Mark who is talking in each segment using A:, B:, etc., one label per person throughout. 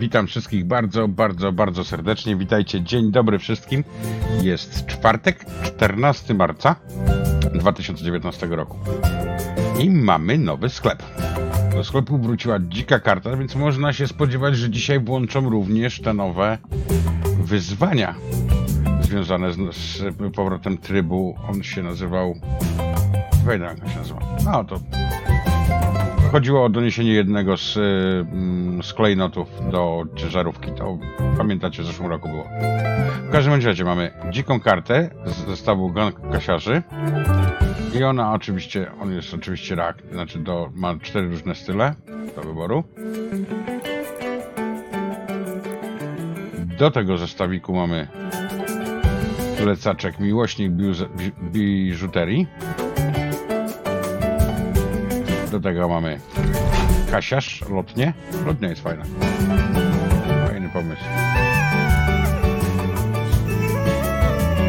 A: Witam wszystkich bardzo, bardzo, bardzo serdecznie. Witajcie, dzień dobry wszystkim. Jest czwartek, 14 marca 2019 roku. I mamy nowy sklep. Do sklepu wróciła dzika karta, więc można się spodziewać, że dzisiaj włączą również te nowe wyzwania związane z, z powrotem trybu. On się nazywał. Wejdę, jak on się nazywa. No to chodziło o doniesienie jednego z, mm, z klejnotów do ciężarówki. To pamiętacie, w zeszłym roku było. W każdym razie mamy dziką kartę z zestawu Kasiarzy. I ona oczywiście, on jest oczywiście rak, znaczy do, ma cztery różne style do wyboru. Do tego zestawiku mamy plecaczek miłośnik biżuterii. Do tego mamy kasiarz, lotnie. Lotnia jest fajna. Fajny pomysł.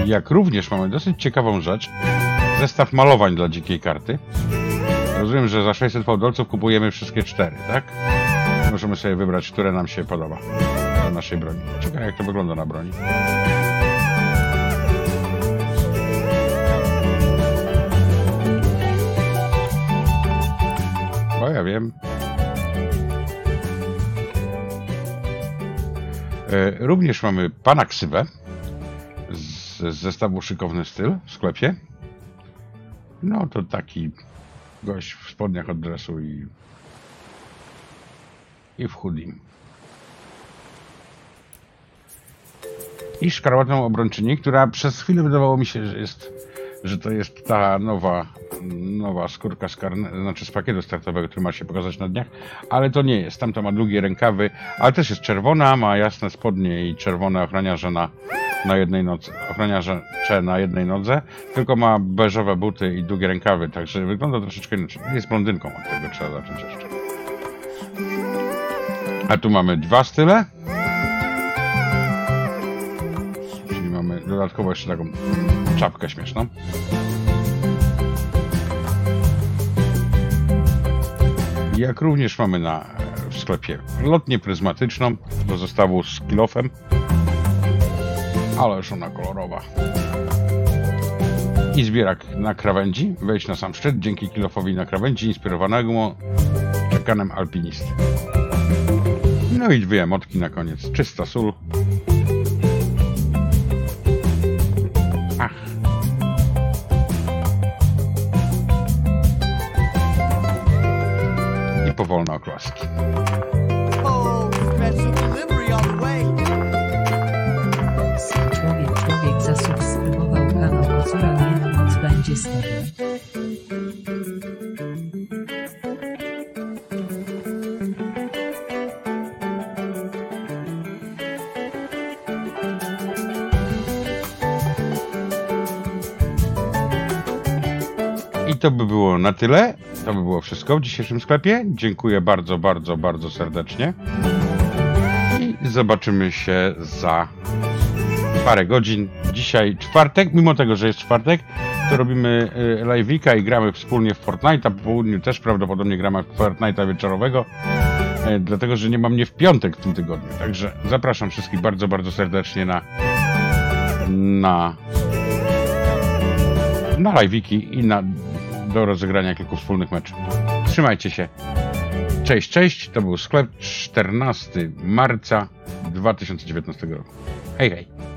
A: Jak również mamy dosyć ciekawą rzecz. Zestaw malowań dla dzikiej karty. Rozumiem, że za 600 fałdolców kupujemy wszystkie cztery, tak? Możemy sobie wybrać, które nam się podoba do naszej broni. Ciekawe jak to wygląda na broni. Wiem. E, Również mamy pana ksywę z, zestawu Szykowny Styl w sklepie. No to taki gość w spodniach od dresu i, i w chudim. I szkarłatną obrończyni, która przez chwilę wydawało mi się, że jest, że to jest ta nowa, nowa skórka z, karne, znaczy z pakietu startowego, który ma się pokazać na dniach, ale to nie jest. Tamta ma długie rękawy, ale też jest czerwona, ma jasne spodnie i czerwone ochraniarze na, na jednej nodze, ochraniarze na jednej nodze, tylko ma beżowe buty i długie rękawy, także wygląda troszeczkę inaczej. Jest blondynką, od tego trzeba zacząć jeszcze. A tu mamy dwa style. Dodatkowo jeszcze taką czapkę śmieszną. Jak również mamy na, w sklepie lotnię pryzmatyczną do zestawu z kilofem. Ale już ona kolorowa. I zbierak na krawędzi. Wejść na sam szczyt dzięki kilofowi na krawędzi inspirowanego czekanem alpinisty. No i dwie emotki na koniec. Czysta sól.
B: Way.
C: Człowiek, człowiek zasubskrybował kanał Kocura, będzie z tobą.
A: To by było na tyle. To by było wszystko w dzisiejszym sklepie. Dziękuję bardzo, bardzo, bardzo serdecznie. I zobaczymy się za parę godzin. Dzisiaj czwartek, mimo tego, że jest czwartek, to robimy y, live'ika i gramy wspólnie w Fortnite'a. Po południu też prawdopodobnie gramy w Fortnite'a wieczorowego, y, dlatego, że nie mam mnie w piątek w tym tygodniu. Także zapraszam wszystkich bardzo, bardzo serdecznie na na na live'iki i na, do rozegrania kilku wspólnych meczów. Trzymajcie się. Cześć, cześć. To był sklep 14 marca 2019 roku. Hej, hej.